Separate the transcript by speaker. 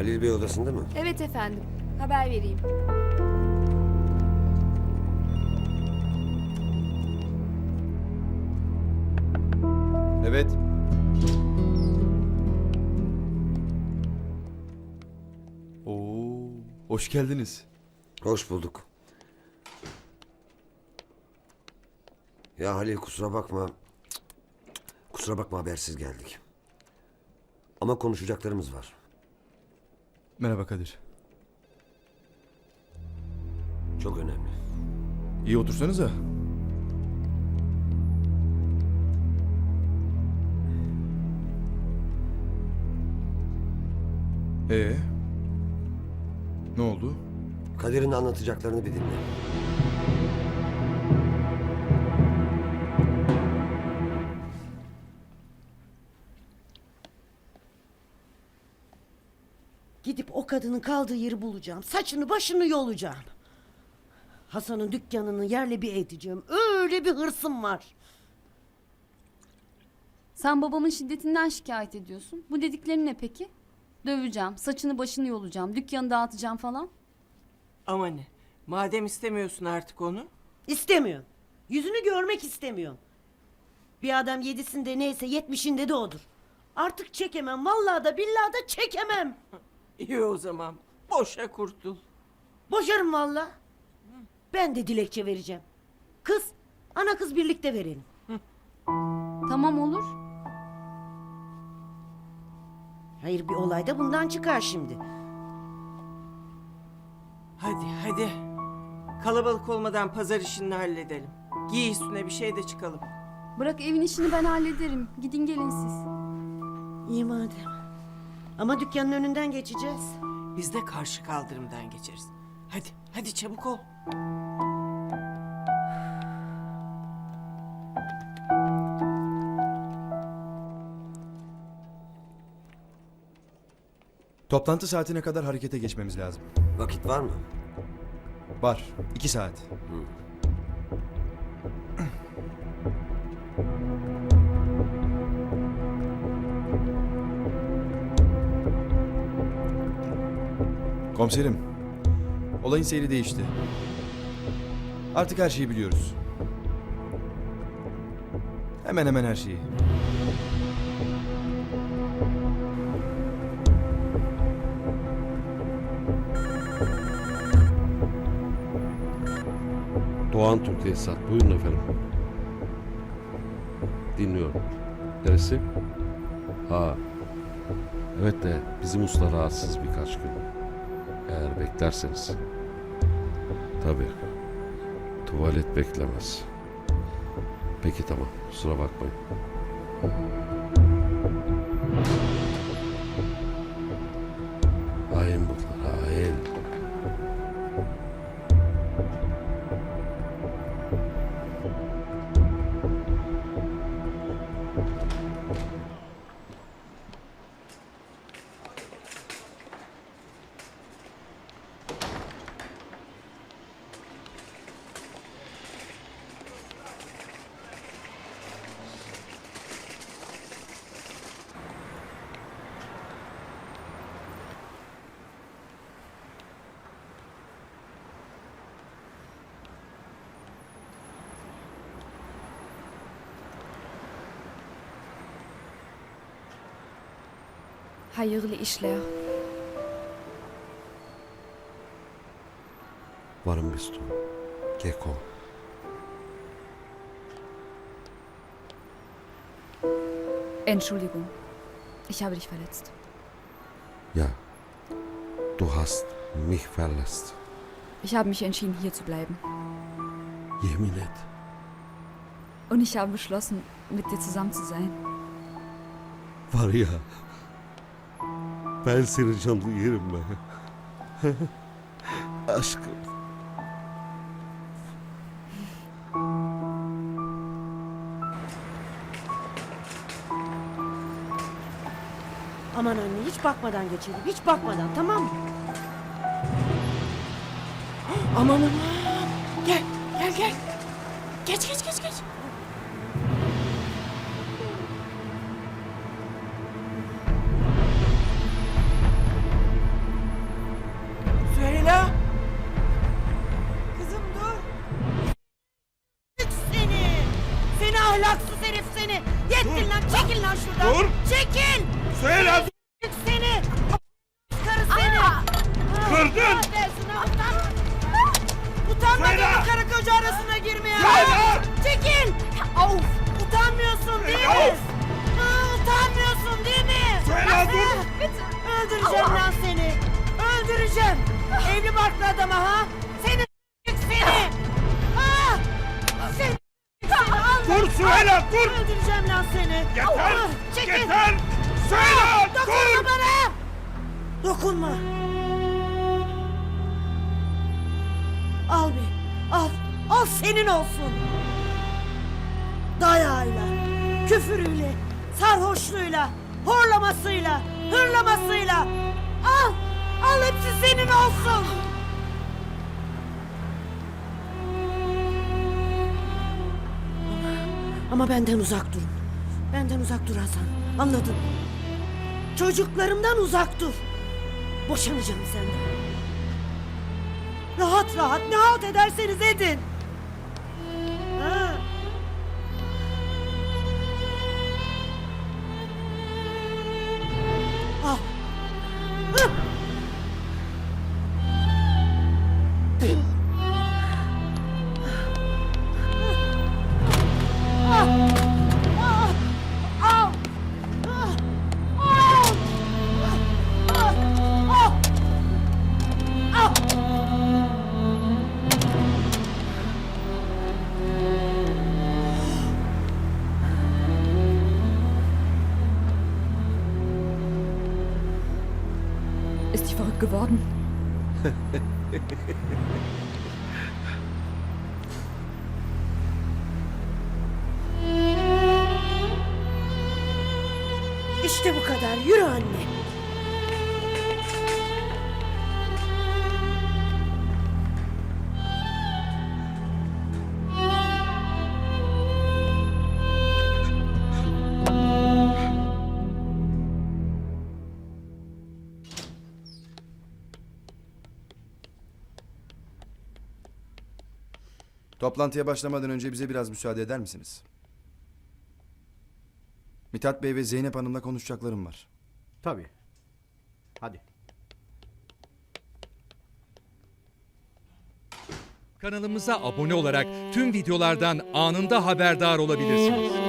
Speaker 1: Halil Bey odasında mı?
Speaker 2: Evet efendim. Haber vereyim.
Speaker 3: Evet. Oo, hoş geldiniz.
Speaker 1: Hoş bulduk. Ya Halil kusura bakma. Kusura bakma habersiz geldik. Ama konuşacaklarımız var.
Speaker 3: Merhaba Kadir.
Speaker 1: Çok önemli.
Speaker 3: İyi otursanıza. Ee? Ne oldu?
Speaker 1: Kader'in anlatacaklarını bir dinle.
Speaker 4: Kadının kaldığı yeri bulacağım. Saçını başını yolacağım. Hasan'ın dükkanını yerle bir edeceğim. Öyle bir hırsım var.
Speaker 5: Sen babamın şiddetinden şikayet ediyorsun. Bu dediklerin ne peki? Döveceğim, saçını başını yolacağım, dükkanı dağıtacağım falan.
Speaker 6: Ama ne? Madem istemiyorsun artık onu.
Speaker 4: İstemiyorum. Yüzünü görmek istemiyorum. Bir adam yedisinde neyse yetmişinde de odur. Artık çekemem. Vallahi da billahi da çekemem.
Speaker 6: İyi o zaman. Boşa kurtul.
Speaker 4: Boşarım vallahi. Ben de dilekçe vereceğim. Kız, ana kız birlikte verelim.
Speaker 5: Tamam olur.
Speaker 4: Hayır bir olay da bundan çıkar şimdi.
Speaker 6: Hadi hadi. Kalabalık olmadan pazar işini halledelim. Giy üstüne bir şey de çıkalım.
Speaker 5: Bırak evin işini ben hallederim. Gidin gelin siz.
Speaker 4: İyi madem. Ama dükkanın önünden geçeceğiz.
Speaker 6: Biz de karşı kaldırımdan geçeriz. Hadi hadi çabuk ol.
Speaker 3: Toplantı saatine kadar harekete geçmemiz lazım.
Speaker 1: Vakit var mı?
Speaker 3: Var. iki saat. Komiserim. Olayın seyri değişti. Artık her şeyi biliyoruz. Hemen hemen her şeyi.
Speaker 7: Doğan Türk Tesisat. Buyurun efendim. Dinliyorum. Neresi? Ha. Evet de bizim usta rahatsız birkaç gün. Eğer beklerseniz. Tabii. Tuvalet beklemez. Peki tamam. Kusura bakmayın. Hain bunlar.
Speaker 2: Hayırlı işler.
Speaker 7: Varım bist du? Gecko.
Speaker 2: Entschuldigung. Ich habe dich verletzt.
Speaker 7: Ja. Du hast mich verletzt.
Speaker 2: Ich habe mich entschieden, hier zu bleiben.
Speaker 7: Yemin et.
Speaker 2: Und ich habe beschlossen, mit dir zusammen zu sein.
Speaker 7: Var ya. Ben senin canını yerim be. Aşkım.
Speaker 4: Aman anne hiç bakmadan geçelim. Hiç bakmadan tamam mı?
Speaker 6: Aman aman. Gel gel gel. Geç geç geç geç. Ahlaksız herif seni. Yettin lan çekil lan şuradan. Dur. Çekil.
Speaker 8: Söyle lan.
Speaker 4: Seni. Karı seni. Kırdın.
Speaker 8: Utanma
Speaker 4: beni karı koca arasına girmeye.
Speaker 8: Söyle.
Speaker 4: Çekil. Of. Utanmıyorsun değil mi? Utanmıyorsun değil mi?
Speaker 8: Söyle dur.
Speaker 4: Öldüreceğim lan seni. Öldüreceğim. Evli barklı adama ha.
Speaker 8: Süheyla dur!
Speaker 4: Öldüreceğim lan seni!
Speaker 8: Yeter!
Speaker 4: Çekil!
Speaker 8: Yeter!
Speaker 4: Dokunma
Speaker 8: dur!
Speaker 4: bana! Dokunma! Al bir, al, al senin olsun! Dayağıyla, küfürüyle, sarhoşluğuyla, horlamasıyla, hırlamasıyla! Al, al hepsi senin olsun! Ama benden uzak durun. Benden uzak dur Hasan. Anladın mı? Çocuklarımdan uzak dur. Boşanacağım senden. Rahat rahat ne halt ederseniz edin.
Speaker 2: Geworden?
Speaker 4: İşte bu kadar. Yürü anne.
Speaker 3: Toplantıya başlamadan önce bize biraz müsaade eder misiniz? Mithat Bey ve Zeynep Hanım'la konuşacaklarım var.
Speaker 9: Tabii. Hadi.
Speaker 10: Kanalımıza abone olarak tüm videolardan anında haberdar olabilirsiniz.